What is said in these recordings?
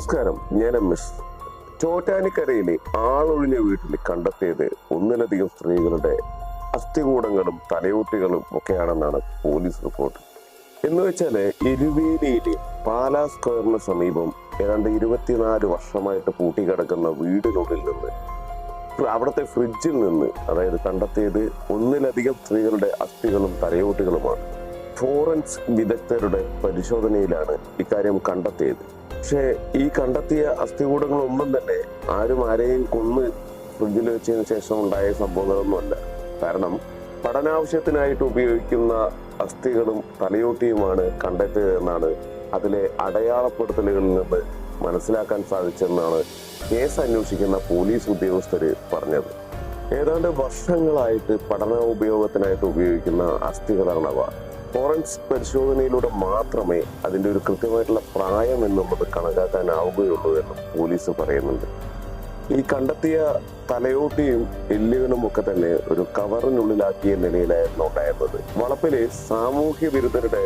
നമസ്കാരം. ഞാൻ M S. ചോറ്റാനിക്കരയിലെ ആളൊഴിഞ്ഞ വീട്ടിൽ കണ്ടെത്തിയത് ഒന്നിലധികം സ്ത്രീകളുടെ അസ്ഥികൂടങ്ങളും തലയോട്ടികളും ഒക്കെയാണെന്നാണ് പോലീസ് റിപ്പോർട്ട്. എന്ന് വെച്ചാൽ എരുവേലിയിലെ പാലാ സ്ക്വയറിന് സമീപം ഏതാണ്ട് ഇരുപത്തിനാല് വർഷമായിട്ട് പൂട്ടിക്കിടക്കുന്ന വീടിനുള്ളിൽ നിന്ന് അവിടുത്തെ ഫ്രിഡ്ജിൽ നിന്ന് അതായത് കണ്ടെത്തിയത് ഒന്നിലധികം സ്ത്രീകളുടെ അസ്ഥികളും തലയോട്ടികളുമാണ്. ഫോറൻസിക് വിദഗ്ധരുടെ പരിശോധനയിലാണ് ഇക്കാര്യം കണ്ടെത്തിയത്. പക്ഷേ ഈ കണ്ടെത്തിയ അസ്ഥികൂടങ്ങളൊന്നും തന്നെ ആരും ആരെയും കൊന്ന് ഫ്രിഡ്ജിൽ വെച്ചതിന് ശേഷം ഉണ്ടായ സംഭവങ്ങളൊന്നുമല്ല. കാരണം പഠനാവശ്യത്തിനായിട്ട് ഉപയോഗിക്കുന്ന അസ്ഥികളും തലയോട്ടിയുമാണ് കണ്ടെത്തിയതെന്നാണ് അതിലെ അടയാളപ്പെടുത്തലുകളിൽ നിന്ന് മനസ്സിലാക്കാൻ സാധിച്ചെന്നാണ് കേസ് അന്വേഷിക്കുന്ന പോലീസ് ഉദ്യോഗസ്ഥർ പറഞ്ഞത്. ഏതാണ്ട് വർഷങ്ങളായിട്ട് പഠന ഉപയോഗത്തിനായിട്ട് ഉപയോഗിക്കുന്ന അസ്ഥികളാണവ ഫോറൻസിക് പരിശോധനയിലൂടെ മാത്രമേ അതിന്റെ ഒരു കൃത്യമായിട്ടുള്ള പ്രായം എന്നുള്ളത് കണക്കാക്കാനാവുകയുള്ളൂ എന്ന് പോലീസ് പറയുന്നുണ്ട്. ഈ കണ്ടെത്തിയ തലയോട്ടിയും എല്ലുകളും ഒക്കെ തന്നെ ഒരു കവറിനുള്ളിലാക്കിയ നിലയിലായിരുന്നു ഉണ്ടായിരുന്നത്. വളപ്പിലെ സാമൂഹ്യ വിരുദ്ധരുടെ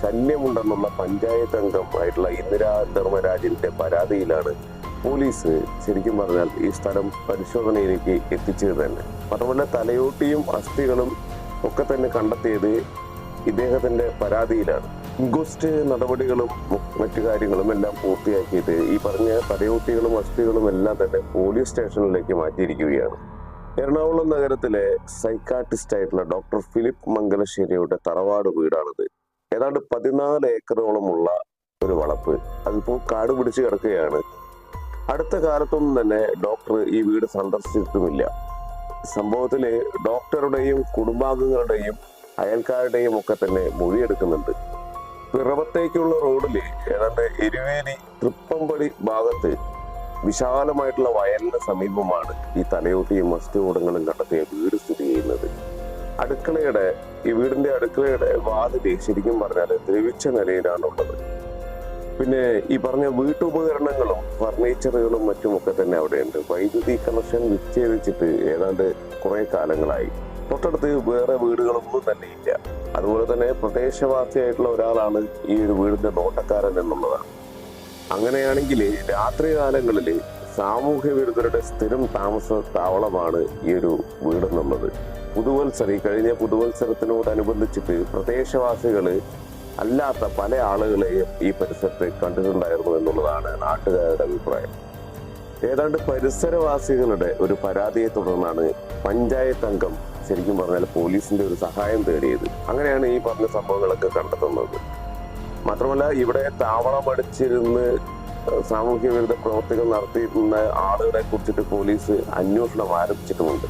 ശല്യമുണ്ടെന്നുള്ള പഞ്ചായത്ത് അംഗം ആയിട്ടുള്ള ഇന്ദിരാ ധർമ്മരാജിന്റെ പരാതിയിലാണ് പോലീസ് ശരിക്കും പറഞ്ഞാൽ ഈ സ്ഥലം പരിശോധനയിലേക്ക് എത്തിച്ചത് തന്നെ. മാത്രമല്ല തലയോട്ടിയും അസ്ഥികളും ഒക്കെ തന്നെ കണ്ടെത്തിയത് ഇദ്ദേഹത്തിന്റെ പരാതിയിലാണ്. ഇൻക്വസ്റ്റ് നടപടികളും മറ്റു കാര്യങ്ങളും എല്ലാം പൂർത്തിയാക്കിയിട്ട് ഈ പറഞ്ഞ തലയോട്ടികളും വസ്തുക്കളും എല്ലാം തന്നെ പോലീസ് സ്റ്റേഷനിലേക്ക് മാറ്റിയിരിക്കുകയാണ്. എറണാകുളം നഗരത്തിലെ സൈക്കാട്രിസ്റ്റ് ആയിട്ടുള്ള ഡോക്ടർ ഫിലിപ്പ് മംഗലശ്ശേരിയുടെ തറവാട് വീടാണിത്. ഏതാണ്ട് പതിനാല് ഏക്കറോളമുള്ള ഒരു വളപ്പ്. അതിപ്പോൾ കാട് പിടിച്ച് കിടക്കുകയാണ്. അടുത്ത കാലത്തൊന്നും തന്നെ ഡോക്ടർ ഈ വീട് സന്ദർശിച്ചിട്ടുമില്ല. സംഭവത്തിൽ ഡോക്ടറുടെയും കുടുംബാംഗങ്ങളുടെയും അയൽക്കാരുടെയും ഒക്കെ തന്നെ മൊഴിയെടുക്കുന്നുണ്ട്. പിറവത്തേക്കുള്ള റോഡിൽ ഏതാണ്ട് എരുവേലി തൃപ്പമ്പടി ഭാഗത്ത് വിശാലമായിട്ടുള്ള വയലിന് സമീപമാണ് ഈ തലയോട്ടിയും മസ്തികൂടങ്ങളും കണ്ടെത്തിയ വീട് സ്ഥിതി ചെയ്യുന്നത്. അടുക്കളയുടെ ഈ വീടിന്റെ അടുക്കളയുടെ വാതിൽ ശരിക്കും പറഞ്ഞാൽ ദ്രവിച്ച നിലയിലാണുള്ളത്. പിന്നെ ഈ പറഞ്ഞ വീട്ടുപകരണങ്ങളും ഫർണിച്ചറുകളും മറ്റുമൊക്കെ തന്നെ അവിടെയുണ്ട്. വൈദ്യുതി കണക്ഷൻ വിച്ഛേദിച്ചിട്ട് ഏതാണ്ട് കുറെ കാലങ്ങളായി. തൊട്ടടുത്ത് വേറെ വീടുകളൊന്നും തന്നെ ഇല്ല. അതുപോലെ തന്നെ പ്രദേശവാസിയായിട്ടുള്ള ഒരാളാണ് ഈ ഒരു വീടിന്റെ നോട്ടക്കാരൻ എന്നുള്ളതാണ് അങ്ങനെയാണെങ്കിൽ രാത്രി കാലങ്ങളിൽ സാമൂഹ്യ വിരുദ്ധരുടെ സ്ഥിരം താമസ താവളമാണ് ഈ ഒരു വീട് എന്നുള്ളത് പുതുവത്സരം കഴിഞ്ഞ പുതുവത്സരത്തിനോടനുബന്ധിച്ചിട്ട് പ്രദേശവാസികൾ അല്ലാത്ത പല ആളുകളെയും ഈ പരിസരത്ത് കണ്ടിട്ടുണ്ടായിരുന്നു എന്നുള്ളതാണ് നാട്ടുകാരുടെ അഭിപ്രായം. ഏതാണ്ട് പരിസരവാസികളുടെ ഒരു പരാതിയെ തുടർന്നാണ് പഞ്ചായത്ത് അംഗം ശരിക്കും പറഞ്ഞാൽ പോലീസിന്റെ ഒരു സഹായം തേടിയത്. അങ്ങനെയാണ് ഈ പറഞ്ഞ സംഭവങ്ങളൊക്കെ കണ്ടെത്തുന്നത്. മാത്രമല്ല ഇവിടെ താവളമടിച്ചിരുന്ന് സാമൂഹ്യ വിരുദ്ധ പ്രവർത്തികൾ നടത്തിയിരുന്ന ആളുകളെ കുറിച്ചിട്ട് പോലീസ് അന്വേഷണം ആരംഭിച്ചിട്ടുമുണ്ട്.